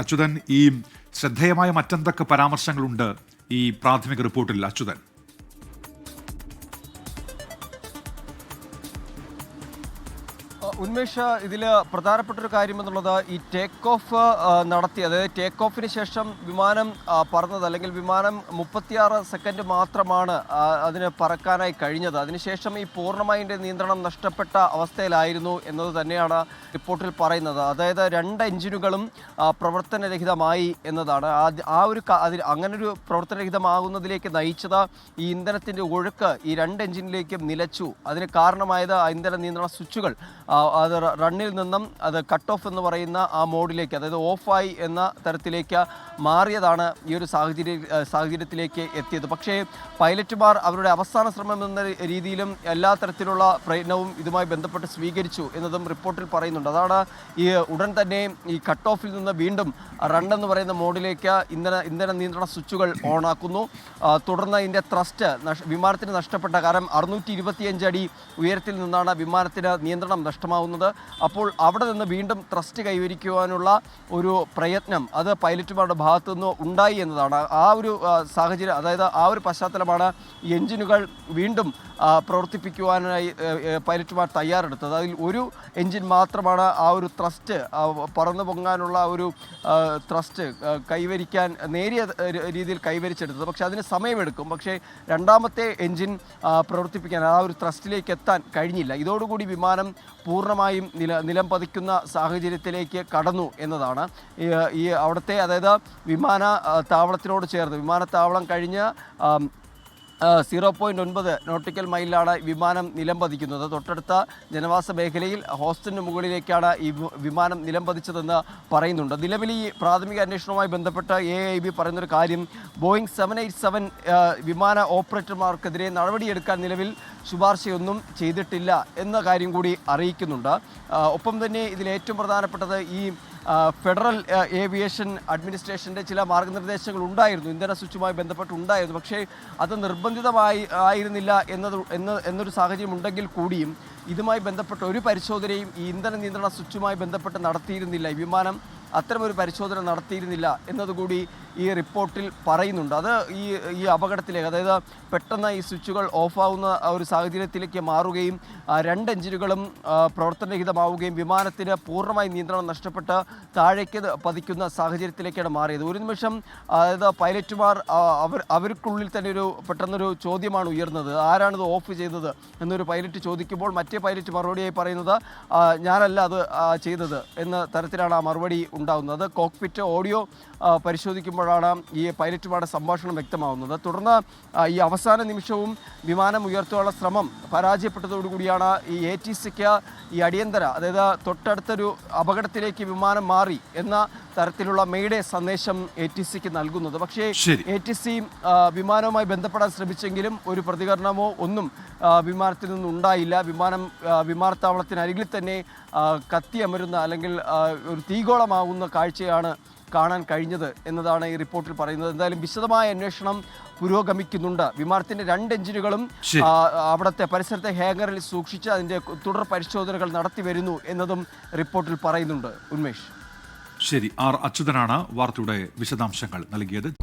അച്യുതൻ ഈ ശ്രദ്ധേയമായ മറ്റെന്തൊക്കെ പരാമർശങ്ങളുണ്ട് ഈ പ്രാഥമിക റിപ്പോർട്ടിൽ അച്യുതൻ? ഉന്മേഷ് ഇതിൽ പ്രധാനപ്പെട്ട ഒരു കാര്യം എന്നുള്ളത് ഈ ടേക്ക് ഓഫ് നടത്തി അതായത് ടേക്ക് ഓഫിന് ശേഷം വിമാനം പറന്നത് അല്ലെങ്കിൽ വിമാനം മുപ്പത്തിയാറ് സെക്കൻഡ് മാത്രമാണ് അതിന് പറക്കാനായി കഴിഞ്ഞത്. അതിനുശേഷം ഈ പൂർണമായി ഇതിന്റെ നിയന്ത്രണം നഷ്ടപ്പെട്ട അവസ്ഥയിലായിരുന്നു എന്നത് തന്നെയാണ് റിപ്പോർട്ടിൽ പറയുന്നത്. അതായത് രണ്ട് എഞ്ചിനുകളും പ്രവർത്തനരഹിതമായി എന്നതാണ്. ആ ഒരു അങ്ങനൊരു പ്രവർത്തനരഹിതമാകുന്നതിലേക്ക് നയിച്ചത് ഈ ഇന്ധനത്തിന്റെ ഒഴുക്ക് ഈ രണ്ട് എഞ്ചിനിലേക്കും നിലച്ചു. അതിന് കാരണമായത് ഇന്ധന നിയന്ത്രണ സ്വിച്ചുകൾ അത് റണ്ണിൽ നിന്നും അത് കട്ട് ഓഫ് എന്ന് പറയുന്ന ആ മോഡിലേക്ക് അതായത് ഓഫായി എന്ന തരത്തിലേക്ക് മാറിയതാണ് ഈ ഒരു സാഹചര്യ സാഹചര്യത്തിലേക്ക് എത്തിയത്. പക്ഷേ പൈലറ്റുമാർ അവരുടെ അവസാന ശ്രമം എന്ന രീതിയിലും എല്ലാ തരത്തിലുള്ള പ്രയത്നവും ഇതുമായി ബന്ധപ്പെട്ട് സ്വീകരിച്ചു എന്നതും റിപ്പോർട്ടിൽ പറയുന്നുണ്ട്. അതാണ് ഈ ഉടൻ തന്നെ ഈ കട്ട് ഓഫിൽ നിന്ന് വീണ്ടും റൺ എന്ന് പറയുന്ന മോഡിലേക്ക് ഇന്ധന ഇന്ധന നിയന്ത്രണ സ്വിച്ചുകൾ ഓണാക്കുന്നു തുടർന്ന് ഇതിന്റെ ത്രസ്റ്റ് വിമാനത്തിന് നഷ്ടപ്പെട്ട കാരണം അറുന്നൂറ്റി അടി ഉയരത്തിൽ നിന്നാണ് വിമാനത്തിന് നിയന്ത്രണം നഷ്ടമാവുന്നത് അപ്പോൾ അവിടെ നിന്ന് വീണ്ടും ട്രസ്റ്റ് കൈവരിക്കുവാനുള്ള ഒരു പ്രയത്നം അത് പൈലറ്റുമാരുടെ ഭാഗത്തു നിന്ന് ഉണ്ടായി എന്നതാണ്. ആ ഒരു സാഹചര്യം അതായത് ആ ഒരു പശ്ചാത്തലമാണ് എഞ്ചിനുകൾ വീണ്ടും പ്രവർത്തിപ്പിക്കുവാനായി പൈലറ്റുമാർ തയ്യാറെടുത്തത്. അതിൽ ഒരു എൻജിൻ മാത്രമാണ് ആ ഒരു ത്രസ്റ്റ് പറന്നു പൊങ്ങാനുള്ള ഒരു ത്രസ്റ്റ് കൈവരിക്കാൻ നേരിയ രീതിയിൽ കൈവരിച്ചെടുത്തത്. പക്ഷേ അതിന് സമയമെടുക്കും. പക്ഷേ രണ്ടാമത്തെ എൻജിൻ പ്രവർത്തിപ്പിക്കാൻ ആ ഒരു ത്രസ്റ്റിലേക്ക് എത്താൻ കഴിഞ്ഞില്ല. ഇതോടുകൂടി വിമാനം പൂർണമായും നില നിലം പതിക്കുന്ന സാഹചര്യത്തിലേക്ക് കടന്നു എന്നതാണ്. ഈ അവിടുത്തെ അതായത് വിമാന താവളത്തിനോട് ചേർന്ന് വിമാനത്താവളം കഴിഞ്ഞ് സീറോ പോയിന്റ് ഒൻപത് നോട്ടിക്കൽ മൈലിലാണ് വിമാനം നിലം പതിക്കുന്നത്. തൊട്ടടുത്ത ജനവാസ മേഖലയിൽ ഹോസ്റ്റലിന് മുകളിലേക്കാണ് ഈ വിമാനം നിലം പതിച്ചതെന്ന് പറയുന്നുണ്ട്. നിലവിൽ ഈ പ്രാഥമിക അന്വേഷണവുമായി ബന്ധപ്പെട്ട് എ ഐ ബി പറയുന്നൊരു കാര്യം ബോയിങ് സെവൻ എയ്റ്റ് സെവൻ വിമാന ഓപ്പറേറ്റർമാർക്കെതിരെ നടപടിയെടുക്കാൻ നിലവിൽ ശുപാർശയൊന്നും ചെയ്തിട്ടില്ല എന്ന കാര്യം കൂടി അറിയിക്കുന്നുണ്ട്. ഒപ്പം തന്നെ ഇതിൽ ഏറ്റവും പ്രധാനപ്പെട്ടത് ഈ ഫെഡറൽ ഏവിയേഷൻ അഡ്മിനിസ്ട്രേഷന്റെ ചില മാർഗനിർദ്ദേശങ്ങൾ ഉണ്ടായിരുന്നു. ഇന്ധന സ്വിച്ചുമായി ബന്ധപ്പെട്ടുണ്ടായിരുന്നു. പക്ഷേ അത് നിർബന്ധിതമായി ആയിരുന്നില്ല എന്നത് എന്ന് എന്നൊരു സാഹചര്യം ഉണ്ടെങ്കിൽ കൂടിയും ഇതുമായി ബന്ധപ്പെട്ട ഒരു പരിശോധനയും ഈ ഇന്ധന നിയന്ത്രണ സ്വിച്ചുമായി ബന്ധപ്പെട്ട് നടത്തിയിരുന്നില്ല. വിമാനം അത്തരമൊരു പരിശോധന നടത്തിയിരുന്നില്ല എന്നതുകൂടി ഈ റിപ്പോർട്ടിൽ പറയുന്നുണ്ട്. അത് ഈ ഈ അപകടത്തിലേക്ക് അതായത് പെട്ടെന്ന് ഈ സ്വിച്ചുകൾ ഓഫാവുന്ന ഒരു സാഹചര്യത്തിലേക്ക് മാറുകയും രണ്ട് എഞ്ചിനുകളും പ്രവർത്തനരഹിതമാവുകയും വിമാനത്തിന് പൂർണമായി നിയന്ത്രണം നഷ്ടപ്പെട്ട് താഴേക്ക് പതിക്കുന്ന സാഹചര്യത്തിലേക്കാണ് മാറിയത്. ഒരു നിമിഷം അതായത് പൈലറ്റുമാർ അവർ അവർക്കുള്ളിൽ തന്നെ ഒരു പെട്ടെന്നൊരു ചോദ്യമാണ് ഉയർന്നത്. ആരാണിത് ഓഫ് ചെയ്തത് എന്നൊരു പൈലറ്റ് ചോദിക്കുമ്പോൾ മറ്റേ പൈലറ്റ് മറുപടിയായി പറയുന്നത് ഞാനല്ല അത് ചെയ്തത് എന്ന തരത്തിലാണ് ആ മറുപടി ഉണ്ടാകുന്നത് കോക്പിറ്റ് ഓഡിയോ പരിശോധിക്കുമ്പോഴാണ് ഈ പൈലറ്റുമാരുടെ സംഭാഷണം വ്യക്തമാവുന്നത്. തുടർന്ന് ഈ അവസാന നിമിഷവും വിമാനം ഉയർത്താനുള്ള ശ്രമം പരാജയപ്പെട്ടതോടുകൂടിയാണ് ഈ എ ടി സിക്ക് ഈ അടിയന്തര അതായത് തൊട്ടടുത്തൊരു അപകടത്തിലേക്ക് വിമാനം മാറി എന്ന തരത്തിലുള്ള മെയ്ഡേ സന്ദേശം എ ടി സിക്ക് നൽകുന്നത്. പക്ഷേ. എ ടി സി വിമാനവുമായി ബന്ധപ്പെടാൻ ശ്രമിച്ചെങ്കിലും ഒരു പ്രതികരണമോ ഒന്നും വിമാനത്തിൽ നിന്നും ഉണ്ടായില്ല വിമാനം വിമാനത്താവളത്തിനരികിൽ തന്നെ കത്തിയമരുന്ന അല്ലെങ്കിൽ ഒരു തീഗോളമാകുന്ന കാഴ്ചയാണ് കാണാൻ കഴിഞ്ഞത് എന്നതാണ് ഈ റിപ്പോർട്ടിൽ പറയുന്നത്. എന്തായാലും വിശദമായ അന്വേഷണം പുരോഗമിക്കുന്നുണ്ട്. വിമാനത്തിന്റെ രണ്ട് എഞ്ചിനുകളും. അവിടുത്തെ പരിസരത്തെ ഹാങ്ങറിൽ സൂക്ഷിച്ച് അതിന്റെ തുടർ പരിശോധനകൾ നടത്തി വരുന്നു എന്നതും റിപ്പോർട്ടിൽ പറയുന്നുണ്ട്. ഉന്മേഷ്. ശരി. ആർ അച്യുതനാണ് വാർത്തയുടെ വിശദാംശങ്ങൾ നൽകിയത്.